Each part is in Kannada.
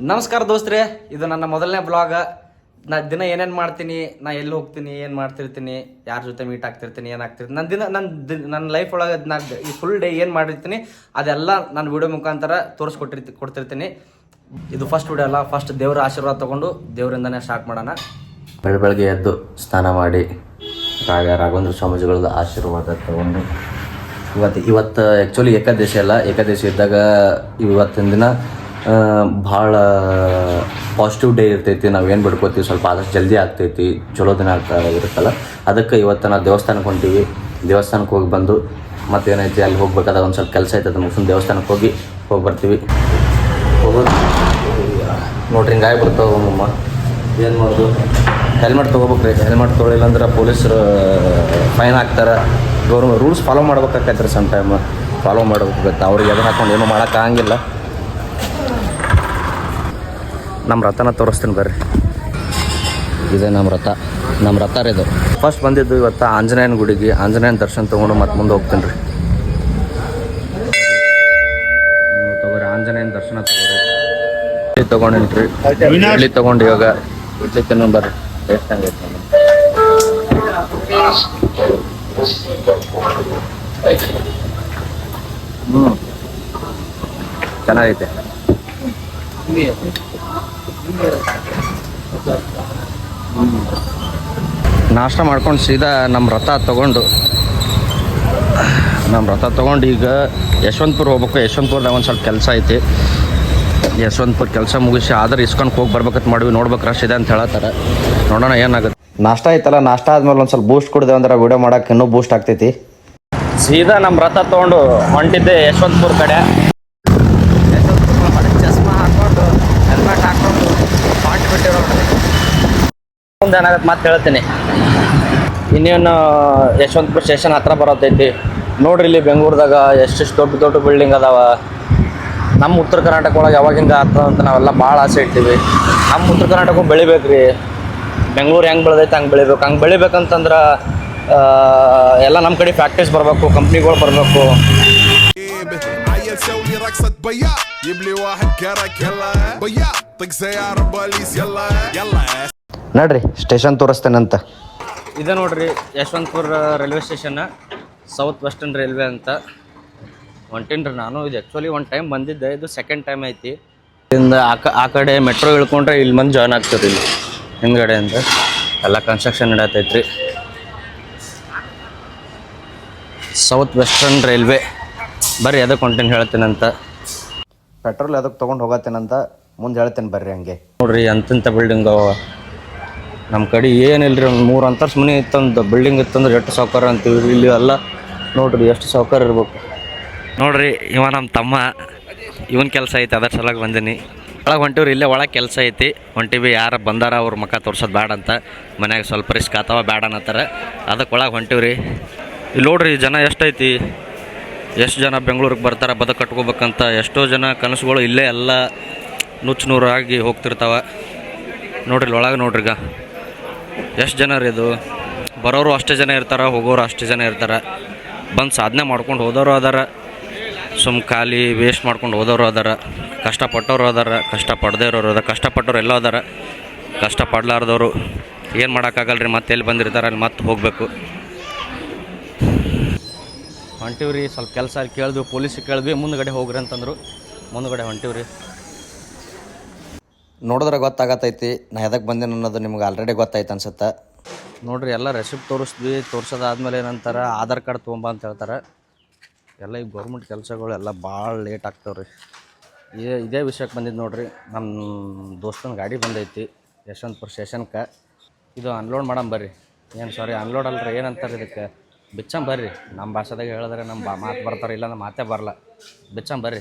ನಮಸ್ಕಾರ ದೋಸ್ತ್ರೆ, ಇದು ನನ್ನ ಮೊದಲನೇ ಬ್ಲಾಗ ನಾ ದಿನ ಏನೇನು ಮಾಡ್ತೀನಿ, ನಾ ಎಲ್ಲಿ ಹೋಗ್ತೀನಿ, ಏನು ಮಾಡ್ತಿರ್ತೀನಿ, ಯಾರ ಜೊತೆ ಮೀಟ್ ಆಗ್ತಿರ್ತೀನಿ, ಏನು ಆಗ್ತಿರ್ತೀನಿ. ನನ್ನ ದಿನ ನನ್ನ ದಿನ ನನ್ನ ಲೈಫ್ ಒಳಗೆ ನಾ ಈ ಫುಲ್ ಡೇ ಏನು ಮಾಡಿರ್ತೀನಿ, ಅದೆಲ್ಲ ನಾನು ವಿಡಿಯೋ ಮುಖಾಂತರ ತೋರಿಸ್ಕೊಟ್ಟಿರ್ತಿ ಕೊಡ್ತಿರ್ತೀನಿ. ಇದು ಫಸ್ಟ್ ವಿಡಿಯೋ ಅಲ್ಲ ಫಸ್ಟ್ ದೇವರ ಆಶೀರ್ವಾದ ತೊಗೊಂಡು ದೇವರಿಂದನೇ ಸ್ಟಾರ್ಟ್ ಮಾಡೋಣ. ಬೆಳ ಬೆಳಗ್ಗೆ ಎದ್ದು ಸ್ನಾನ ಮಾಡಿ, ರಾಗ, ರಾಘವೇಂದ್ರ ಸ್ವಾಮೀಜಿಗಳದ್ದು ಆಶೀರ್ವಾದ ತಗೊಂಡು. ಇವತ್ತು ಇವತ್ತು ಆ್ಯಕ್ಚುಲಿ ಏಕಾದಶಿ ಅಲ್ಲ, ಏಕಾದಶಿ ಇದ್ದಾಗ ಇವತ್ತಿನ ದಿನ ಭಾಳ ಪಾಸಿಟಿವ್ ಡೇ ಇರ್ತೈತಿ. ನಾವು ಏನು ಬಿಡ್ಕೋತೀವಿ, ಸ್ವಲ್ಪ ಆದಷ್ಟು ಜಲ್ದಿ ಆಗ್ತೈತಿ. ಚಲೋ ದಿನ ಆಗ್ತಾ ಇರುತ್ತಲ್ಲ. ಅದಕ್ಕೆ ಇವತ್ತು ನಾವು ದೇವಸ್ಥಾನಕ್ಕೆ ಹೊಂಟೀವಿ. ದೇವಸ್ಥಾನಕ್ಕೆ ಹೋಗಿ ಬಂದು ಮತ್ತೇನೈತಿ, ಅಲ್ಲಿ ಹೋಗ್ಬೇಕಾದಾಗ ಒಂದು ಸ್ವಲ್ಪ ಕೆಲಸ ಐತೆ ಮುಗಿಸ್ ದೇವಸ್ಥಾನಕ್ಕೆ ಹೋಗಿ ಹೋಗಿ ಬರ್ತೀವಿ ಹೋಗೋದು? ನೋಡ್ರಿ ಹಿಂಗಾಗಿ ಬರ್ತಾವ ಒಮ್ಮಮ್ಮ ಏನು ಮಾಡೋದು? ಹೆಲ್ಮೆಟ್ ತೊಗೋಬೇಕ್ರಿ. ಹೆಲ್ಮೆಟ್ ತೊಗೊಳಿಲ್ಲ ಅಂದ್ರೆ ಪೊಲೀಸರು, ಫೈನ್ ಹಾಕ್ತಾರೆ. ಗೌರ್ಮೆಂಟ್ ರೂಲ್ಸ್ ಫಾಲೋ ಮಾಡ್ಬೇಕಾಗತ್ತೆ ರೀ ಸಮ್ ಟೈಮ್. ಫಾಲೋ ಮಾಡ್ಬೇಕಾಗತ್ತೆ. ಅವ್ರಿಗೆ ಎದುರು ಹಾಕೊಂಡು ಏನೂ ಮಾಡೋಕ್ಕಾಗಂಗಿಲ್ಲ ನಮ್ಮ ರಥನ ತೋರಿಸ್ತೀನಿ ಬರ್ರಿ. ಇದೆ ನಮ್ಮ ರಥ. ನಮ್ಮ ರಥ ರೀ ಇದು. ಫಸ್ಟ್ ಬಂದಿದ್ದು ಇವತ್ತು ಆಂಜನೇಯನ ಗುಡಿಗೆ ಆಂಜನೇಯನ ದರ್ಶನ ತೊಗೊಂಡು ಮತ್ತೆ ಮುಂದೆ ಹೋಗ್ತೀನಿ ರೀ. ತಗೋರಿ ಆಂಜನೇಯನ ದರ್ಶನ ತಗೋರಿ. ಇಡ್ಲಿ ತಗೊಂಡಿನ್ರಿ. ಇಡ್ಲಿ ತಗೊಂಡು ಇವಾಗ ಇಡ್ಲಿ ತಿನ್ನೋ ಬರ್ರಿ ಟೇಸ್ಟ್. ಹ್ಮ್. ಚೆನ್ನಾಗೈತೆ. ನಾಷ್ಟ ಮಾಡ್ಕೊಂಡು ಸೀದಾ ನಮ್ಮ ರಥ ತಗೊಂಡು ನಮ್ಮ ರಥ ತಗೊಂಡು ಈಗ ಯಶವಂತಪುರ ಹೋಗ್ಬೇಕು. ಯಶವಂತಪುರದಾಗ ಒಂದು ಸ್ವಲ್ಪ ಕೆಲಸ ಐತಿ. ಯಶವಂತಪುರ ಕೆಲಸ ಮುಗಿಸಿ ಆದ್ರೆ ಇಸ್ಕೊಂಡು ಹೋಗಿ ಬರ್ಬೇಕಂತ ಮಾಡಿವಿ. ನೋಡ್ಬೇಕು ರಶ್ ಇದೆ ಅಂತ ಹೇಳತ್ತಾರ. ನೋಡೋಣ ಏನಾಗುತ್ತೆ. ನಾಷ್ಟ ಐತಲ್ಲ ನಾಷ್ಟ ಆದ್ಮೇಲೆ ಒಂದು ಸ್ವಲ್ಪ ಬೂಸ್ಟ್ ಕೊಡಿದೆ ಅಂದ್ರೆ ವಿಡಿಯೋ ಮಾಡೋಕೆ ಇನ್ನೂ ಬೂಸ್ಟ್ ಆಗ್ತೈತಿ. ಸೀದಾ ನಮ್ಮ ರಥ ತೊಗೊಂಡು ಹೊಂಟಿದ್ದೆ ಯಶವಂತಪುರ ಕಡೆ ಚಸ್ಮಾ ಹಾಕೊಂಡು ಹೆಲ್ಮೆಟ್ ಹಾಕೊಂಡು ಹೊಂಟ್ಬಿಟ್ಟಿರೋ ಮುಂದೆ ಏನಾಗತ್ತೆ ಮತ್ತೆ ಹೇಳ್ತೀನಿ. ಇನ್ನೇನು, ಯಶವಂತಪುರ ಸ್ಟೇಷನ್ ಹತ್ರ ಬರತೈತಿ. ನೋಡ್ರಿ ಇಲ್ಲಿ ಬೆಂಗಳೂರದಾಗ ಎಷ್ಟೆಷ್ಟು ದೊಡ್ಡ ದೊಡ್ಡ ಬಿಲ್ಡಿಂಗ್ ಅದಾವ. ನಮ್ಮ ಉತ್ತರ ಕರ್ನಾಟಕ ಒಳಗೆ ಯಾವಾಗ ಹಿಂಗೆ ಅಂತ ನಾವೆಲ್ಲ ಭಾಳ ಆಸೆ ಇಡ್ತೀವಿ ನಮ್ಮ ಉತ್ತರ ಕರ್ನಾಟಕ ಬೆಳಿಬೇಕು ರೀ ಬೆಂಗಳೂರು ಹೆಂಗೆ ಬೆಳೆದೈತೆ, ಹಂಗೆ ಬೆಳಿಬೇಕು. ಹಂಗೆ ಬೆಳಿಬೇಕಂತಂದ್ರೆ ಎಲ್ಲ ನಮ್ಮ ಕಡೆ ಫ್ಯಾಕ್ಟ್ರೀಸ್ ಬರಬೇಕು ಕಂಪ್ನಿಗಳು ಬರಬೇಕು. ನಡ್ರಿ ಸ್ಟೇಷನ್ ತೋರಿಸ್ತೇನಂತ. ಇದೆ ನೋಡ್ರಿ Yeshwanthpur railway station south western railway ಅಂತ. ಹೊಂಟೇನ್ರಿ ನಾನು ಇದು ಆ್ಯಕ್ಚುಲಿ ಒಂದು ಟೈಮ್ ಬಂದಿದ್ದೆ ಇದು ಸೆಕೆಂಡ್ ಟೈಮ್ ಐತಿ. ಇಲ್ಲಿಂದ ಆ ಕಡೆ ಮೆಟ್ರೋ ಇಳ್ಕೊಂಡ್ರೆ ಇಲ್ಲಿ ಬಂದು ಜಾಯ್ನ್ ಆಗ್ತದೆ ಇಲ್ಲಿ ಹಿಂದ್ಗಡೆ ಅಂತ ಎಲ್ಲ ಕನ್ಸ್ಟ್ರಕ್ಷನ್ ನಡೆಯತೈತ್ರಿ ಸೌತ್ ವೆಸ್ಟರ್ನ್ ರೈಲ್ವೆ ಬರ್ರಿ ಅದಕ್ಕೆ ಹೊಂಟೇನು ಹೇಳ್ತೀನಂತ. ಪೆಟ್ರೋಲ್ ಅದಕ್ಕೆ ತೊಗೊಂಡು ಹೋಗತ್ತೇನಂತ ಮುಂದೆ ಹೇಳ್ತೇನೆ ಬರ್ರಿ ಹಂಗೆ. ನೋಡ್ರಿ ಅಂತಂಥ ಬಿಲ್ಡಿಂಗ್ ನಮ್ಮ ಕಡೆ ಏನಿಲ್ಲ ರೀ ಒಂದು ಮೂರು ಅಂತರ್ಸ್ ಮನೆ ಇತ್ತಂದು ಬಿಲ್ಡಿಂಗ್ ಇತ್ತಂದ್ರೆ ಎಷ್ಟು ಸಾವುಕಾರ ಅಂತೀವಿ. ಇಲ್ಲಿ ಎಲ್ಲ ನೋಡ್ರಿ ಎಷ್ಟು ಸಾವುಕಾರ ಇರ್ಬೇಕು. ನೋಡ್ರಿ, ಇವ ನಮ್ಮ ತಮ್ಮ, ಇವನ್ ಕೆಲಸ ಐತಿ, ಅದರ ಸಲುವಾಗಿ ಬಂದೀನಿ. ಒಳಗೆ ಹೊಂಟಿವ್ರಿ, ಇಲ್ಲೇ ಒಳಗೆ ಕೆಲಸ ಐತಿ. ಹೊಂಟಿವಿ, ಯಾರು ಬಂದಾರ ಅವ್ರ ಮುಖ ತೋರ್ಸೋದು ಬೇಡ ಅಂತ. ಮನ್ಯಾಗ ಸ್ವಲ್ಪ ರಿಸ್ಕ್ ಆತವ ಬೇಡ ಅನ್ನತ್ತಾರ. ಅದಕ್ಕೆ ಒಳಗೆ ಹೊಂಟಿವ್ರಿ. ಇಲ್ಲಿ ನೋಡ್ರಿ ಜನ ಎಷ್ಟೈತಿ ಎಷ್ಟು ಜನ ಬೆಂಗಳೂರಿಗೆ ಬರ್ತಾರೆ, ಬದುಕು ಕಟ್ಕೋಬೇಕಂತ. ಎಷ್ಟೋ ಜನ ಕನಸುಗಳು ಇಲ್ಲೇ ಎಲ್ಲ ನುಚ್ಚು ನೂರಾಗಿ ಹೋಗ್ತಿರ್ತಾವೆ. ನೋಡ್ರಿ ಒಳಗೆ ನೋಡ್ರಿ ಈಗ ಎಷ್ಟು ಜನ ಇದು? ಬರೋರು ಅಷ್ಟೇ ಜನ ಇರ್ತಾರೆ, ಹೋಗೋರು ಅಷ್ಟೇ ಜನ ಇರ್ತಾರೆ. ಬಂದು ಸಾಧನೆ ಮಾಡ್ಕೊಂಡು ಹೋದವರು ಅದಾರ. ಸುಮ್ ಖಾಲಿ ವೇಸ್ಟ್ ಮಾಡ್ಕೊಂಡು ಹೋದವರು ಅದಾರ. ಕಷ್ಟಪಟ್ಟವರು ಅದಾರ, ಕಷ್ಟಪಡದೇ ಇರೋರು ಅದಾರ. ಕಷ್ಟಪಟ್ಟವ್ರು ಎಲ್ಲ ಅದಾರ. ಕಷ್ಟಪಡಲಾರ್ದವರು. ಏನು ಮಾಡೋಕ್ಕಾಗಲ್ಲ ರೀ ಮತ್ತೆ ಎಲ್ಲಿ ಬಂದಿರ್ತಾರೆ? ಅಲ್ಲಿ ಮತ್ತೆ ಹೋಗಬೇಕು. ಹೊಂಟಿವ್ರಿ, ಸ್ವಲ್ಪ ಕೆಲಸ ಕೇಳಿದ್ವಿ ಪೊಲೀಸಿಗೆ ಕೇಳಿದ್ವಿ, ಮುಂದ್ಗಡೆ ಹೋಗ್ರಿ ಅಂತಂದ್ರು. ಮುಂದ್ಗಡೆ ಹೊಂಟಿವ್ರಿ. ನೋಡಿದ್ರೆ ಗೊತ್ತಾಗತ್ತೈತಿ ನಾ ಎದಕ್ಕೆ ಬಂದೇನೆ ಅನ್ನೋದು ನಿಮ್ಗೆ ಆಲ್ರೆಡಿ ಗೊತ್ತಾಯ್ತು ಅನ್ಸುತ್ತೆ. ನೋಡ್ರಿ, ಎಲ್ಲ ರೆಸಿಪ್ಟ್ ತೋರಿಸಿದ್ವಿ, ತೋರಿಸೋದಾದ್ಮೇಲೆ ಏನಂತಾರೆ, ಆಧಾರ್ ಕಾರ್ಡ್ ತೊಗೊಂಬ ಅಂತ ಹೇಳ್ತಾರೆ. ಎಲ್ಲ ಈ ಗೌರ್ಮೆಂಟ್ ಕೆಲಸಗಳು ಎಲ್ಲ ಭಾಳ ಲೇಟ್ ಆಗ್ತಾವ್ರಿ. ಇದೇ ಇದೇ ವಿಷಯಕ್ಕೆ ಬಂದಿದ್ದು ನೋಡಿರಿ ನಮ್ಮ ದೋಸ್ತನ ಗಾಡಿ ಬಂದೈತಿ, ಯಶವಂತಪುರ ಸ್ಟೇಷನ್ಗೆ ಇದು ಅನ್ಲೋಡ್ ಮಾಡಮ್ ಬರ್ರಿ. ಏನು ಸಾರಿ ಅನ್ಲೋಡ್ ಅಲ್ರಿ, ಏನಂತಾರೆ ಇದಕ್ಕೆ? ಬಿಚ್ಚಂ ಬರ್ರಿ. ನಮ್ಮ ಭಾಷೆದಾಗ ಹೇಳಿದ್ರೆ ನಮ್ಮ ಮಾತು ಬರ್ತಾರೆ ಇಲ್ಲ ನಮ್ಮ ಮಾತೇ ಬರಲ್ಲ. ಬಿಚ್ಚಂ ಬರ್ರಿ.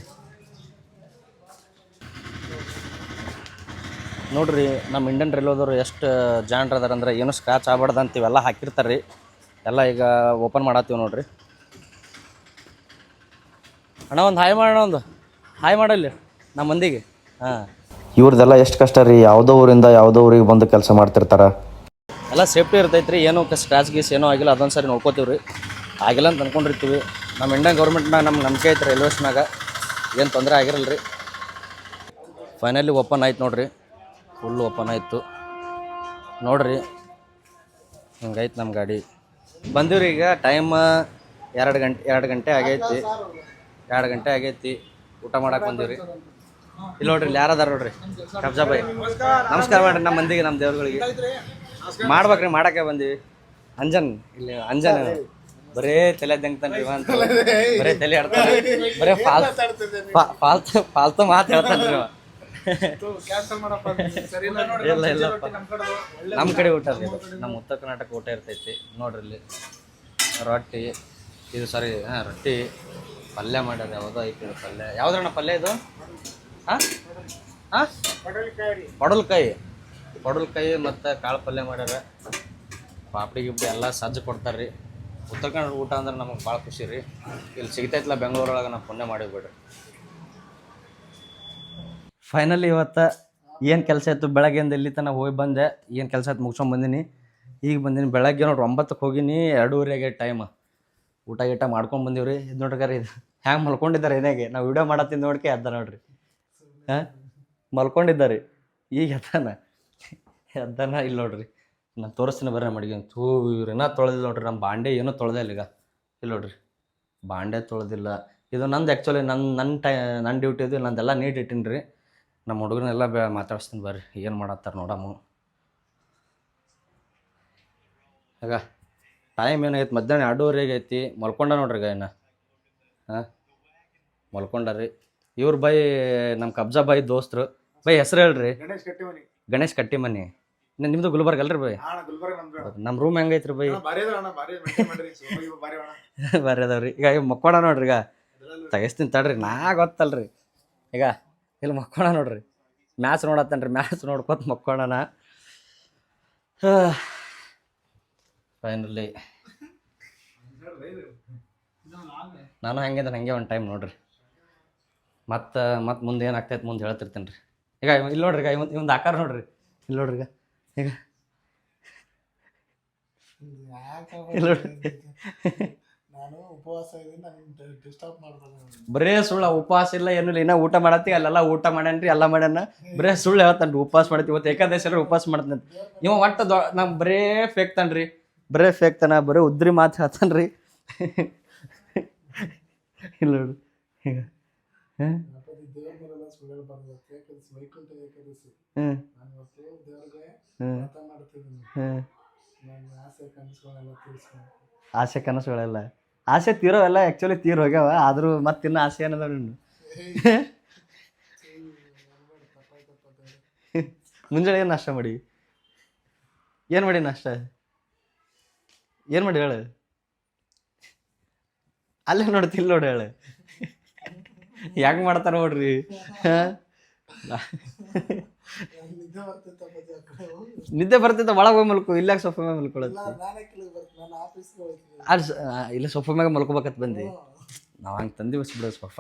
ನೋಡ್ರಿ ನಮ್ಮ ಇಂಡಿಯನ್ ರೈಲ್ವೆದವರು ಎಷ್ಟು ಜಾಣ್ರು ಅದಾರ ಅಂದ್ರೆ ಏನು ಸ್ಕ್ರಾಚ್ ಆಗ್ಬಾರ್ದು ಅಂತ ಇವೆಲ್ಲ ಹಾಕಿರ್ತಾರೆ ರೀ. ಎಲ್ಲ ಈಗ ಓಪನ್ ಮಾಡತ್ತೀವಿ ನೋಡಿರಿ. ಅಣ್ಣ ಒಂದು ಹಾಯ್ ಮಾಡೋಣ ಒಂದು. ಹಾಯ್ ಮಾಡಲ್ಲಿ ನಮ್ಮ ಮಂದಿಗೆ. ಹಾಂ. ಇವ್ರದ್ದೆಲ್ಲ ಎಷ್ಟು ಕಷ್ಟ ರೀ ಯಾವುದೋ ಊರಿಂದ ಯಾವುದೋ ಊರಿಗೆ ಬಂದು ಕೆಲಸ ಮಾಡ್ತಿರ್ತಾರೆ? ಎಲ್ಲ ಸೇಫ್ಟಿ ಇರ್ತೈತೆ ರೀ ಏನೋ ಸ್ಕ್ರಾಚ್ ಗೀಸ್ ಏನೋ ಆಗಿಲ್ಲ ಅದೊಂದು ಸರಿ ನೋಡ್ಕೋತೀವಿ ರೀ. ಆಗಿಲ್ಲ ಅಂತ ಅನ್ಕೊಂಡಿರ್ತೀವಿ. ನಮ್ಮ ಇಂಡಿಯನ್ ಗೌರ್ಮೆಂಟ್ನಾಗ ನಮ್ಮ ನಂಬಿಕೆ ಐತೆ ರೈಲ್ವೇಸ್ನಾಗ ಏನು ತೊಂದರೆ ಆಗಿರಲ್ಲ ರೀ ಫೈನಲಿ ಓಪನ್ ಆಯ್ತು ನೋಡ್ರಿ. ಫುಲ್ ಓಪನ್ ಆಯಿತು. ನೋಡ್ರಿ ಹಿಂಗೈತೆ ನಮ್ಮ ಗಾಡಿ. ಬಂದಿವ್ರಿ ಈಗ ಟೈಮ್ ಎರಡು ಗಂಟೆ ಎರಡು ಗಂಟೆ ಆಗೈತಿ. ಎರಡು ಗಂಟೆ ಆಗೈತಿ. ಊಟ ಮಾಡಕ್ಕೆ ಬಂದಿವ್ರಿ. ಇಲ್ಲಿ ನೋಡ್ರಿ, ಇಲ್ಲಿ ಯಾರದಾರ ನೋಡ್ರಿ? ಕಬ್ಜಾ ಬಾಯಿ. ನಮಸ್ಕಾರ ಮಾಡ್ರಿ ನಮ್ಮ ಮಂದಿಗೆ ನಮ್ಮ ದೇವ್ರುಗಳಿಗೆ. ಮಾಡ್ಬೇಕ್ರಿ, ಮಾಡಕ್ಕೆ ಬಂದಿವಿ. ಅಂಜನ್, ಇಲ್ಲಿ ಅಂಜನ್ ಬರೇ ತಲೆ ದಂಗ್ತಾನ್ರಿ ಇವ ಅಂತ. ಬರೇ ತಲೆ ಆಡ್ತಾನೆ ಬರೇ ಫಾಲ್ ಫಾ- ಫಾಲ್ತು ಫಾಲ್ತು ಮಾತು ಹೇಳ್ತಾನ್ರಿ ಇವ. ಇಲ್ಲ ಇಲ್ಲಪ್ಪ ನಮ್ಮ ಕಡೆ ಊಟ ಇದು. ನಮ್ಮ ಉತ್ತರ ಕರ್ನಾಟಕ ಊಟ ಇರ್ತೈತಿ. ನೋಡ್ರಿ ರೊಟ್ಟಿ, ಇದು ಸಾರಿ ಹಾಂ, ರೊಟ್ಟಿ, ಪಲ್ಯ ಮಾಡ್ಯಾರ ಯಾವುದೋ ಐತಿ ಪಲ್ಯ. ಯಾವ್ದ್ರಣ್ಣ ಪಲ್ಯ ಇದು? ಹಾಂ? ಹಾಂ? ಪಡಲ್ಕಾಯಿ ಪಡಲ್ಕಾಯಿ ಮತ್ತು ಕಾಳು ಪಲ್ಯ ಮಾಡ್ಯಾರ. ಪಾಪಡಿ ಗಿಪ್ಡಿ ಎಲ್ಲ ಸಜ್ಜು ಕೊಡ್ತಾರೆ ರೀ ಉತ್ತರ ಕನ್ನಡ ಊಟ ಅಂದ್ರೆ ನಮಗೆ ಭಾಳ ಖುಷಿ ರೀ. ಇಲ್ಲಿ ಸಿಗ್ತೈತಿಲ್ಲ ಬೆಂಗಳೂರೊಳಗೆ ನಾವು ಪುಣ್ಯ ಮಾಡಿಬಿಡ್ರಿ ಫೈನಲಿ ಇವತ್ತು ಏನು ಕೆಲಸ ಇತ್ತು? ಬೆಳಗ್ಗೆಯಿಂದ ಇಲ್ಲಿ ತನಕ ಹೋಗಿ ಬಂದೆ. ಏನು ಕೆಲಸ ಆಯ್ತು ಮುಗಿಸ್ಕೊಂಡ್ ಬಂದೀನಿ. ಈಗ ಬಂದೀನಿ ಬೆಳಗ್ಗೆ ನೋಡ್ರಿ ಒಂಬತ್ತಕ್ಕೆ ಹೋಗಿನಿ, ಎರಡೂವರೆಗೆ ಟೈಮ್ ಊಟ ಗೀಟ ಮಾಡ್ಕೊಂಡು ಬಂದೀವಿ ಇದು ನೋಡ್ರಿ ಇದು ಹ್ಯಾಂಗೆ ಮಲ್ಕೊಂಡಿದ್ದಾರೆ ಏನಾಗೆ? ನಾವು ವಿಡಿಯೋ ಮಾಡತ್ತೀನಿ ನೋಡ್ಕೆ ಎದ್ದ ನೋಡ್ರಿ. ಹಾಂ? ಮಲ್ಕೊಂಡಿದ್ದಾರೆ. ಈಗ ಎದ್ದಾನ? ಎದ್ದಾನ ಇಲ್ಲಿ ನೋಡ್ರಿ. ನಾನು ತೋರಿಸ್ತೀನಿ ಬರ್ರಿ ನಮ್ಮ ಅಡುಗೆ ಥೂ ಇವ್ರೇನ ತೊಳೆದಿಲ್ಲ ನೋಡ್ರಿ. ನಮ್ಮ ಬಾಂಡೆ ಏನೂ ತೊಳೆದೇ ಇಲ್ಲ ಈಗ. ಇಲ್ಲ ನೋಡ್ರಿ. ಬಾಂಡೆ ತೊಳೆದಿಲ್ಲ. ಇದು ನಂದು ಆ್ಯಕ್ಚುಲಿ ನನ್ನ ನನ್ನ ಟೈ ನನ್ನ ಡ್ಯೂಟಿ ಇದು, ನಂದೆಲ್ಲ ನೀಟ್ ಇಟ್ಟಿನಿ ರೀ ನಮ್ಮ ಹುಡುಗನೆಲ್ಲ ಬೇ ಮಾತಾಡಿಸ್ತೀನಿ ಬರ್ರಿ ಏನು ಮಾಡತ್ತಾರ ನೋಡಮ್ಮ. ಆಗ ಟೈಮ್ ಏನಾಗೈತಿ? ಮಧ್ಯಾಹ್ನ ಎರಡೂವರೆಗೆ ಐತಿ. ಮಲ್ಕೊಂಡ ನೋಡ್ರಿ ಈಗ ಇನ್ನು. ಹಾಂ? ಮಲ್ಕೊಂಡ್ರಿ ಇವ್ರ ಬೈ ನಮ್ಮ ಕಬ್ಜಾ ಬಾಯಿ ದೋಸ್ತರು. ಬೈ ಹೆಸ್ರು ಹೇಳ್ರಿ. ಗಣೇಶ್ ಕಟ್ಟಿಮನಿ. ಗಣೇಶ್ ಕಟ್ಟಿಮನಿ. ಇನ್ನು ನಿಮ್ಮದು ಗುಲ್ಬರ್ಗ ಅಲ್ರಿ ಬೈ? ನಮ್ಮ ರೂಮ್ ಹೆಂಗೈತ್ರಿ ಬೈ? ಬರ್ರಿ ಅದಾವ್ರಿ ಈಗ ಮಕ್ಕೋಣ ನೋಡ್ರಿ ಈಗ. ತೆಗಿಸ್ತೀನಿ ತಡ್ರಿ ನಾ ಗೊತ್ತಲ್ರಿ. ಈಗ ಇಲ್ಲಿ ಮಕ್ಕೋಣ ನೋಡ್ರಿ. ಮ್ಯಾಚ್ ನೋಡತ್ತೇನ್ರಿ ಮ್ಯಾಚ್ ನೋಡ್ಕೊತ ಮಕ್ಕೋಣ ಫೈನಲಿ ನಾನು ಹಂಗಿದ್ರೆ ಹಂಗೆ ಒಂದು ಟೈಮ್ ನೋಡ್ರಿ. ಮತ್ತು ಮತ್ತೆ ಮುಂದೆ ಏನಾಗ್ತೈತೆ ಮುಂದೆ ಹೇಳ್ತಿರ್ತೇನೆ ರೀ ಈಗ ಇಲ್ಲಿ ನೋಡ್ರಿ ಈಗ ಇವ್ ಇವಂದು ಆಕಾರ ನೋಡ್ರಿ. ಇಲ್ಲಿ ನೋಡ್ರಿ ಈಗ. ಈಗ. ಇಲ್ಲಿ ನೋಡ್ರಿ. ಉಪವಾಸ ನಾನು ಡಿಸ್ಟರ್ಬ್ ಬರೇ ಸುಳ್ಳು ಉಪವಾಸ ಇಲ್ಲ ಏನು ಇಲ್ಲ ಇನ್ನ ಊಟ ಮಾಡತ್ತಿ ಅಲ್ಲೆಲ್ಲ ಊಟ ಮಾಡ್ಯಾನ್ರಿ ಎಲ್ಲ ಮಾಡ್ಯಾನ. ಬರೇ ಸುಳ್ಳು ಹೇಳ್ತಾನ್ರಿ ಉಪವಾಸ ಮಾಡತ್ತಿ ಇವತ್ತು ಏಕಾದಶಿ ಎಲ್ಲ ಉಪವಾಸ ಮಾಡ್ತಾನೆ ಇವ ಒಟ್ಟು ದೊ ನಮ್ ಬರೇ ಫೇಕ್ ತಾನ್ರಿ. ಬರೇ ಫೇಕ್ ತಾನ ಬರೇ ಉದ್ರಿ ಮಾತು ಹೇಳ್ತಾನ್ರಿ. ಇಲ್ಲ ನೋಡು ಈಗ ಮೇಲೆಲ್ಲ ಸುಳ್ಳು ಹೇಳ್ಬಾರ್ದು ಏಕಾದಶಿ ವೈಕುಂಠ ಏಕಾದಶಿ. ಹ್ಮ್ ನಾನು ಇವತ್ತು ದೇವ್ರಿಗೆ ಹ್ಮ್ ವ್ರತ ಮಾಡ್ತಿದ್ದೀನಿ. ಹ್ಮ್ ನನ್ನ ಆಸೆ ಕನಸುಗಳೆಲ್ಲ ಆಸೆ ಕನಸುಗಳೆಲ್ಲ. ಆಸೆ ತೀರೋವೆಲ್ಲ ಆ್ಯಕ್ಚುಲಿ ತೀರ್ ಹೋಗ್ಯಾವ ಆದ್ರೂ ಮತ್ತಿನ್ನ ಆಸೆ ಏನದ ನಿನ್ನ ಮುಂಜಾನೆ ಏನು ನಾಷ್ಟ ಮಾಡಿ ಏನು ಮಾಡಿ ನಾಷ್ಟ? ಏನು ಮಾಡಿ ಹೇಳು? ಅಲ್ಲೇ ನೋಡ್ತಿ ಇಲ್ಲಿ ನೋಡಿ ಹೇಳು. ಯಾಕೆ ಮಾಡ್ತಾರ ನೋಡ್ರಿ? ನಿದ್ದೆ ಬರ್ತಿತ್ತು ಒಳಗೆ ಹೋಗಿ ಮಲ್ಕೊ ಇಲ್ಲ ಸೋಫಾ ಮ್ಯಾಗ ಮಲ್ಕೊಳತ್ತಿ. ಇಲ್ಲ ಸೋಫಾ ಮ್ಯಾಗ ಮಲ್ಕೋಬೇಕತ್ ಬಂದಿ. ನಾವು ಹಂಗೆ ತಂದಿ ಬಿಡ ಸೊಫ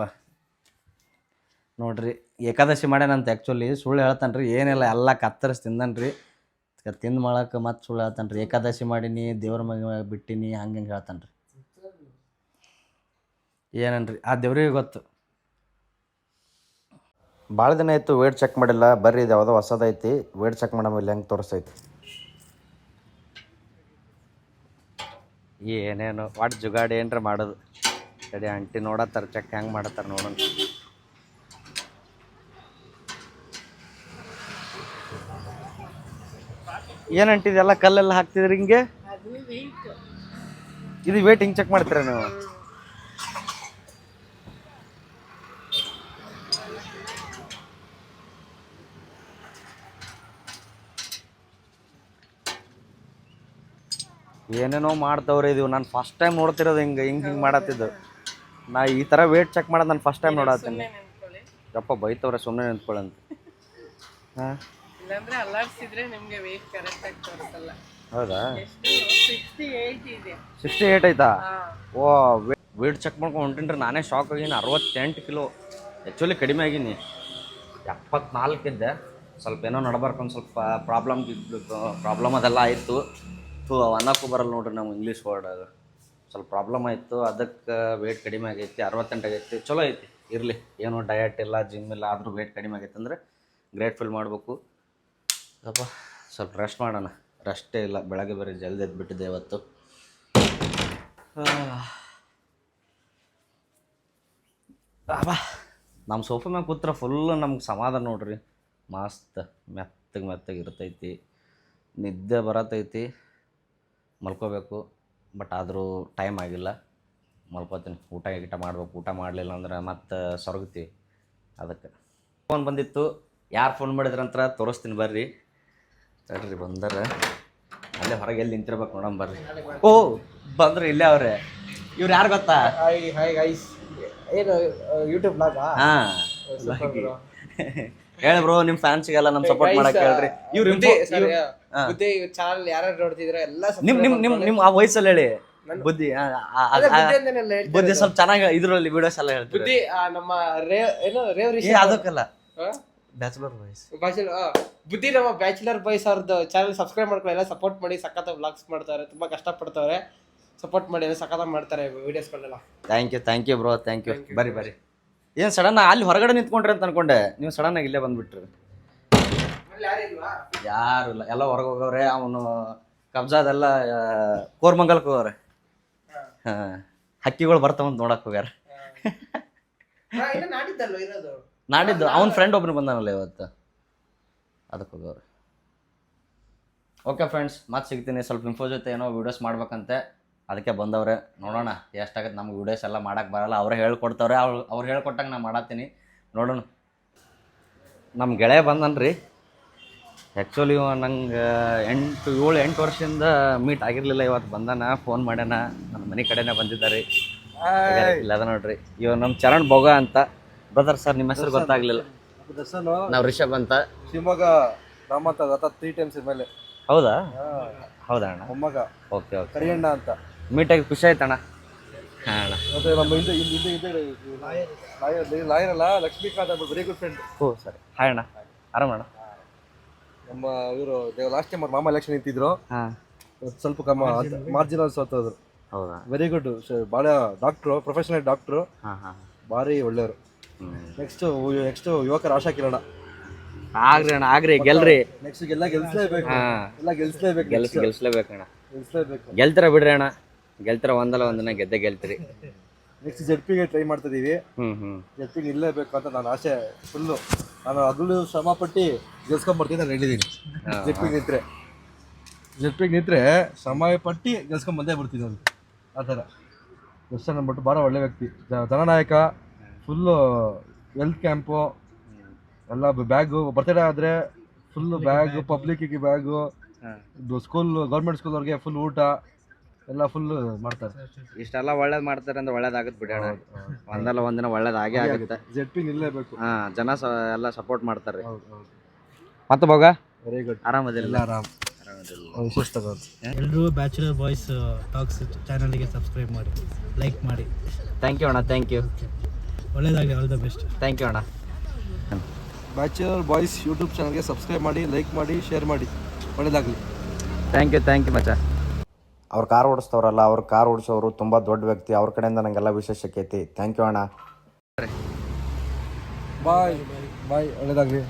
ನೋಡ್ರಿ ಏಕಾದಶಿ ಮಾಡ್ಯಾನಂತ ಆ್ಯಕ್ಚುಲಿ ಸುಳ್ಳು ಹೇಳ್ತಾನೆ ರೀ ಏನಿಲ್ಲ ಎಲ್ಲ ಕತ್ತರಿಸಿ ತಿಂದನ್ರಿ. ತಿಂದು ಮಾಡಕ್ಕೆ ಮತ್ತೆ ಸುಳ್ಳು ಹೇಳ್ತಾನೆ ರೀ ಏಕಾದಶಿ ಮಾಡೀನಿ ದೇವ್ರ ಮಗ ಬಿಟ್ಟಿನಿ ಹಂಗೆ ಹಿಂಗೆ ಹೇಳ್ತಾನೆ ರೀ ಏನನ್ರಿ ಆ ದೇವ್ರಿಗೆ ಗೊತ್ತು. ಭಾಳ ದಿನ ಆಯಿತು ವೇಟ್ ಚೆಕ್ ಮಾಡಿಲ್ಲ ಬರ್ರಿ ಇದು ಯಾವುದೋ ಹೊಸದೈತಿ ವೇಟ್ ಚೆಕ್ ಮಾಡೋ ಇಲ್ಲಿ ಹೆಂಗೆ ತೋರಿಸ್ತೈತಿ ಏನೇನು ಒಟ್ಟು ಜುಗಾಡಿ ಏನ್ರ ಮಾಡೋದು. ಸರಿ ಆಂಟಿ ನೋಡತ್ತಾರ ಚೆಕ್ ಹೆಂಗೆ ಮಾಡತ್ತಾರ ನೋಡೋಣ. ಏನು ಆಂಟಿ ಇದೆಲ್ಲ ಕಲ್ಲೆಲ್ಲ ಹಾಕ್ತಿದ್ರಿ ಹಿಂಗೆ? ಇದು ವೇಟ್ ಹಿಂಗೆ ಚೆಕ್ ಮಾಡ್ತೀರಾ ನೀವು? ಏನೇನೋ ಮಾಡ್ತವ್ರೆ ಇದು. ನಾನು ಫಸ್ಟ್ ಟೈಮ್ ನೋಡ್ತಿರೋದು ಹಿಂಗೆ ಹಿಂಗೆ ಹಿಂಗೆ ಮಾಡತ್ತಿದ್ದು. ನಾ ಈ ಥರ ವೇಟ್ ಚೆಕ್ ಮಾಡೋದು ನಾನು ಫಸ್ಟ್ ಟೈಮ್ ನೋಡತ್ತೀನಿ ಯಪ್ಪ ಬೈತವ್ರೆ ಸುಮ್ಮನೆ ನಿಂತ್ಕೊಳ್ಳಂತ ಹಾಂ? ಇಲ್ಲಾಂದ್ರೆ ಅಲ್ಲಾಡ್ಸಿದ್ರೆ ನಿಮ್ಗೆ ತೋರಿಸಲ್ಲ. ಹೌದಾ? ಸಿಕ್ಸ್ಟಿ ಏಯ್ಟ್ ಆಯ್ತಾ? ಓ ವೇಟ್ ಚೆಕ್ ಮಾಡ್ಕೊಂಡು ಹೊಂಟಿನ್ರಿ. ನಾನೇ ಶಾಕ್ ಆಗೀನಿ. ಅರವತ್ತೆಂಟು ಕಿಲೋ ಆ್ಯಕ್ಚುಲಿ ಕಡಿಮೆ ಆಗೀನಿ. ಎಪ್ಪತ್ನಾಲ್ಕಿದ್ದೆ ಸ್ವಲ್ಪ ಏನೋ ನಡ್ಬಾರ್ದು ಒಂದು ಸ್ವಲ್ಪ ಪ್ರಾಬ್ಲಮ್ ಪ್ರಾಬ್ಲಮ್ ಅದೆಲ್ಲ ಆಯಿತು. ಥೂ ಅನ್ನಕ್ಕೂ ಬರಲ್ಲ ನೋಡ್ರಿ ನಮ್ಗೆ ಇಂಗ್ಲೀಷ್ ವರ್ಡ್ ಅದು. ಸ್ವಲ್ಪ ಪ್ರಾಬ್ಲಮ್ ಆಯಿತು. ಅದಕ್ಕೆ ವೆಯ್ಟ್ ಕಡಿಮೆ ಆಗೈತಿ, ಅರವತ್ತೆಂಟು ಆಗೈತಿ. ಚಲೋ ಐತಿ, ಇರಲಿ. ಏನೋ ಡಯಟ್ ಇಲ್ಲ ಜಿಮ್ ಇಲ್ಲ, ಆದರೂ ವೆಯ್ಟ್ ಕಡಿಮೆ ಆಗೈತೆ ಅಂದರೆ ಗ್ರೇಟ್ಫುಲ್ ಮಾಡಬೇಕು. ಸ್ವಲ್ಪ ಸ್ವಲ್ಪ ರೆಸ್ಟ್ ಮಾಡೋಣ. ರೆಸ್ಟೇ ಇಲ್ಲ, ಬೆಳಗ್ಗೆ ಬರೀ ಜಲ್ದಿ ಎದ್ಬಿಟ್ಟಿದೆ ಇವತ್ತು. ಅಬ್ಬಾ ನಮ್ಮ ಸೋಫಾ ಮ್ಯಾಗ ಕೂತ್ರ ಫುಲ್ ನಮ್ಗೆ ಸಮಾಧಾನ ನೋಡ್ರಿ. ಮಸ್ತ್, ಮೆತ್ತಗೆ ಮೆತ್ತಗೆ ಇರ್ತೈತಿ. ನಿದ್ದೆ ಬರತೈತಿ. ಮಲ್ಕೋಬೇಕು ಬಟ್ ಆದರೂ ಟೈಮ್ ಆಗಿಲ್ಲ. ಮಲ್ಕೋತೀನಿ ಊಟ ಗೀಟ ಮಾಡ್ಬೇಕು ಊಟ ಮಾಡಲಿಲ್ಲ ಅಂದ್ರೆ ಮತ್ತೆ ಸೊರಗ್ತೀವಿ ಅದಕ್ಕೆ. ಫೋನ್ ಬಂದಿತ್ತು ಯಾರು ಫೋನ್ ಮಾಡಿದ್ರಂತರ ತೋರಿಸ್ತೀನಿ ಬರ್ರಿ. ತಡ್ರಿ ಬಂದರೆ. ಅಲ್ಲೇ ಹೊರಗೆ ಎಲ್ಲಿ ನಿಂತಿರ್ಬೇಕು ನೋಡಮ್ ಬರ್ರಿ. ಓ ಬಂದ್ರೆ ಇಲ್ಲೇ ಅವ್ರೆ. ಇವ್ರು ಯಾರು ಗೊತ್ತಾ? ಏನು ಯೂಟ್ಯೂಬ್ ಹಾಂ ಹೇಳಿ ಬ್ರೋ ನಿಮ್ಮ ಫ್ಯಾನ್ಸ್ಗೆಲ್ಲ ನಮ್ ಸಪೋರ್ಟ್ ಮಾಡಕ್ ಹೇಳ್ರಿ. ಇವ್ರು ಬುದ್ಧಿ ಚಾನಲ್ ಯಾರು ನೋಡ್ತಿದ್ರ ಎಲ್ಲ ನಿಮ್ ನಿಮ್ ನಿಮ್ ನಿಮ್ ಆ ವಯಸ್ಸಲ್ಲಿ ಹೇಳಿ. ಬುದ್ಧಿ ಬುದ್ಧಿ. ಸ್ವಲ್ಪ ಚೆನ್ನಾಗಿ ಇದ್ರಲ್ಲಿ ವಿಡಿಯೋಸ್ ಎಲ್ಲ ಹೇಳ್ತೀವಿ ಬುದ್ಧಿ ನಮ್ಮ ರೇವ್ ಏನು ರೇವ್ ರಿಷಿ ಅದಕ್ಕಲ್ಲ. ಬ್ಯಾಚುಲರ್ ವಾಯ್ಸ್ ಬುದ್ಧಿ ನಮ್ಮ ಬ್ಯಾಚುಲರ್ ಬಾಯ್ಸ್ ಅವ್ರದ್ದು ಚಾನಲ್ ಸಬ್ಸ್ಕ್ರೈಬ್ ಮಾಡ್ಕೊಳ್ಳಿ ಎಲ್ಲ ಸಪೋರ್ಟ್ ಮಾಡಿ ಸಖತ್ ವ್ಲಾಗ್ಸ್ ಮಾಡ್ತಾರೆ ತುಂಬಾ ಕಷ್ಟಪಡ್ತಾರೆ ಸಪೋರ್ಟ್ ಮಾಡಿ ಎಲ್ಲ ಸಖತ್ ಮಾಡ್ತಾರೆ ವಿಡಿಯೋಸ್ಗಳನ್ನೆಲ್ಲ thank you thank you bro thank you ಬರಿ ಬರ್ರಿ. ಏನು ಸಡನ್ ಅಲ್ಲಿ ಹೊರಗಡೆ ನಿಂತ್ಕೊಂಡ್ರಿ ಅಂತ ಅನ್ಕೊಂಡೆ. ನೀವು ಸಡನ್ ಆಗಿ ಇಲ್ಲೇ ಬಂದ್ಬಿಟ್ರಿ. ಯಾರು ಇಲ್ಲ ಎಲ್ಲ ಹೊರಗೆ ಹೋಗವ್ರೆ ಅವನು ಕಬ್ಜಾದೆಲ್ಲ ಕೋರ್ಮಂಗಲಕ್ಕೆ ಹೋಗವ್ರೆ. ಹಾಂ ಹಕ್ಕಿಗಳು ಬರ್ತಾವಂತ ನೋಡಕ್ಕೆ ಹೋಗ್ಯಾರ. ನಾಡಿದ್ದು ಅವ್ನ ಫ್ರೆಂಡ್ ಒಬ್ರು ಬಂದಾನಲ್ಲ ಇವತ್ತು. ಅದಕ್ಕೆ ಹೋಗವ್ರೆ. ಓಕೆ ಫ್ರೆಂಡ್ಸ್ ಮತ್ತೆ ಸಿಗ್ತೀನಿ. ಸ್ವಲ್ಪ ಇನ್ಫೋ ಜೊತೆ ಏನೋ ವೀಡಿಯೋಸ್ ಮಾಡ್ಬೇಕಂತೆ. ಅದಕ್ಕೆ ಬಂದವ್ರೆ ನೋಡೋಣ ಎಷ್ಟಾಗತ್ತೆ ನಮ್ಗೆ ವೀಡಿಯೋಸ್ ಎಲ್ಲ ಮಾಡೋಕ್ಕೆ ಬರಲ್ಲ. ಅವರೇ ಹೇಳ್ಕೊಡ್ತವ್ರೆ ಅವ್ರು ಅವ್ರು ಹೇಳ್ಕೊಟ್ಟಂಗೆ ನಾನು ಮಾಡತ್ತೀನಿ. ನೋಡೋಣ. ನಮ್ಮ ಗೆಳೆಯ ಬಂದನ್ರಿ. ಆ್ಯಕ್ಚುಲಿ ನಂಗೆ ಎಂಟು ಏಳು ಎಂಟು ವರ್ಷದಿಂದ ಮೀಟ್ ಆಗಿರಲಿಲ್ಲ ಇವತ್ತು ಬಂದಾನ ಫೋನ್ ಮಾಡ್ಯಾನ. ನನ್ನ ಮನೆ ಕಡೆನೇ ಬಂದಿದ್ದಾರೆ. ಇಲ್ಲ ಅದ ನೋಡ್ರಿ. ಇವ ನಮ್ಮ ಚರಣ್ ಬೊಗ ಅಂತ. ಬ್ರದರ್ ಸರ್ ನಿಮ್ಮ ಹೆಸರು ಗೊತ್ತಾಗ್ಲಿಲ್ಲ. ನಾವು ರಿಷಬ್ ಅಂತ. ಶಿವಮೊಗ್ಗ ರಾಮತ ತ್ರೀ ಟೈಮ್ಸ್ ಮೇಲೆ. ಹೌದಾ? ಹೌದಾ ಅಣ್ಣ? ಮೊಮ್ಮಗ ಓಕೆ ಓಕೆ ಕರಿಯಣ್ಣ ಅಂತ. ಮೀಟಾಗಿ ಖುಷಿ ಆಯ್ತಣ್ಣ. ಹಾಂ ಅಣ್ಣ ಮತ್ತೆ ನಮ್ಮ ಹಿಂದೆ ಹಿಂದೆ ಹಿಂದೆ ಹಿಂದೆ ಲಾಯರ್. ಅಲ್ಲ ಲಕ್ಷ್ಮೀಕಾಂತ್ ಅಂತ ವೆರಿ ಗುಡ್ ಫ್ರೆಂಡ್ ಓ ಸರಿ. ಹಾಯ್ ಅಣ್ಣ. ಆರಾಮ ಅಣ್ಣ? ನಮ್ಮ ಇವರು ಲಾಸ್ಟ್ ಟೈಮ್ ಮಾಮ ಎಲೆಕ್ಷನ್ ನಿಂತಿದ್ರು. ಹಾಂ. ಸ್ವಲ್ಪ ಕಮ್ಮ ಮಾರ್ಜಿನಲ್ ಸೋತೋದ್ರು ಹೌದಾ? ವೆರಿ ಗುಡ್ ಭಾಳ ಡಾಕ್ಟ್ರು ಪ್ರೊಫೆಷನಲ್ ಡಾಕ್ಟ್ರು ಹಾಂ ಹಾಂ ಭಾರಿ ಒಳ್ಳೆಯವರು. ನೆಕ್ಸ್ಟ್ ನೆಕ್ಸ್ಟ್ ಯುವಕರ ಆಶಾ ಕಿರಣ. ಆಗ್ರಿ ಅಣ್ಣ ಆಗ್ರಿ ಗೆಲ್ರಿ. ನೆಕ್ಸ್ಟ್ ಎಲ್ಲ ಗೆಲ್ಸ್ಲೇಬೇಕು. ಹಾಂ. ಎಲ್ಲ ಗೆಲ್ಸ್ಲೇಬೇಕು ಗೆಲ್ಸ್ ಗೆಲ್ಸ್ಲೇಬೇಕಣ್ಣ ಗೆಲ್ಸ್ಲೇಬೇಕು. ಗೆಲ್ತೀರ ಬಿಡ್ರಿ ಅಣ್ಣ? ಗೆಲ್ತೀರ ಒಂದಲ್ಲ ಒಂದಿನ ಗೆದ್ದೆ ಗೆಲ್ತೀರಿ. ನೆಕ್ಸ್ಟ್ ಜೆಡ್ ಪಿಗೆ ಟ್ರೈ ಮಾಡ್ತಾ ಇದೀವಿ ಹ್ಮ್. ಜಡ್ಪಿಗೆ ಜೆಡ್ ಪಿಗೆ ನಿಲ್ಲಬೇಕು ಅಂತ ನಾನು ಆಸೆ ಫುಲ್ಲು ನಾನು ಹಗಲು ಶ್ರಮ ಪಟ್ಟು ಗೆಲ್ಸ್ಕೊಂಬರ್ತೀನಿ ನಾನು ಹೇಳಿದ್ದೀನಿ. ಜೆಡ್ ಪಿಗೆ ನಿಂತರೆ ಜೆಡ್ ಪಿಗೆ ನಿಂತ್ರೆ ಶ್ರಮ ಪಟ್ಟು ಗೆಲ್ಸ್ಕೊಂಡ್ ಬಂದೇ ಬರ್ತೀನಿ ನಾನು. ಆ ಥರ. ದರ್ಶನ್ ಅಂದ್ಬಿಟ್ಟು ಭಾಳ ಒಳ್ಳೆ ವ್ಯಕ್ತಿ. ಜ- ಜನನಾಯಕ ಫುಲ್ಲು ಹೆಲ್ತ್ ಕ್ಯಾಂಪು ಎಲ್ಲ ಬ್ಯಾಗು ಬರ್ತಡೇ ಆದರೆ ಫುಲ್ಲು ಬ್ಯಾಗು ಪಬ್ಲಿಕ್ಕಿಗೆ ಬ್ಯಾಗು ಸ್ಕೂಲ್ ಗೌರ್ಮೆಂಟ್ ಸ್ಕೂಲ್ ಅವ್ರಿಗೆ ಫುಲ್ ಊಟ. ಎಲ್ಲ ಫುಲ್ ಮಾಡ್ತಾರೆ. ಇಷ್ಟೆಲ್ಲ ಒಳ್ಳೇದ್ ಮಾಡ್ತಾರೆ ಅಂದ್ರೆ ಒಳ್ಳೇದಾಗುತ್ತೆ ಬಿಡಿ ಅಣ್ಣ. ಒಂದಲ್ಲ ಒಂದಿನ ಒಳ್ಳೇದಾಗೇ ಆಗುತ್ತೆ. ಜೆಡ್ ಇಲ್ಲೇ ಬೇಕು. ಹಾಂ ಜನ ಸ ಎಲ್ಲ ಸಪೋರ್ಟ್ ಮಾಡ್ತಾರೆ. ಹೌದು ಹೌದು. ಮತ್ತೆ ಬೋಗ ವೆರಿ ಗುಡ್ ಆರಾಮದಿಲ್ಲ ಎಲ್ಲ ಆರಾಮ್. ತಗೋದು ಎಲ್ಲರೂ ಬ್ಯಾಚುಲರ್ ಬಾಯ್ಸ್ ಟಾಕ್ಸ್ ಚಾನಲ್ಗೆ ಸಬ್ಸ್ಕ್ರೈಬ್ ಮಾಡಿ ಲೈಕ್ ಮಾಡಿ. ಥ್ಯಾಂಕ್ ಯು ಅಣ್ಣ ಥ್ಯಾಂಕ್ ಯು ಒಳ್ಳೇದಾಗಲಿ all the best thank you ಅಣ್ಣ. ಬ್ಯಾಚುಲರ್ ಬಾಯ್ಸ್ ಯೂಟ್ಯೂಬ್ ಚಾನಲ್ಗೆ ಸಬ್ಸ್ಕ್ರೈಬ್ ಮಾಡಿ ಲೈಕ್ ಮಾಡಿ ಶೇರ್ ಮಾಡಿ. ಒಳ್ಳೇದಾಗಲಿ. ಥ್ಯಾಂಕ್ ಯು ಥ್ಯಾಂಕ್ ಯು ಮಚ್ಚ. ಅವ್ರು ಕಾರ್ ಓಡಿಸ್ತವ್ರಲ್ಲ ಅವ್ರ ಕಾರ್ ಓಡಿಸೋರು ತುಂಬ ದೊಡ್ಡ ವ್ಯಕ್ತಿ. ಅವ್ರ ಕಡೆಯಿಂದ ನನಗೆಲ್ಲ ವಿಶೇಷ ಕೇತಿ. ಥ್ಯಾಂಕ್ ಯು ಅಣ್ಣ. ಬಾಯ್ ಬಾಯ್ ಒಳ್ಳೆಯದಾಗಲಿ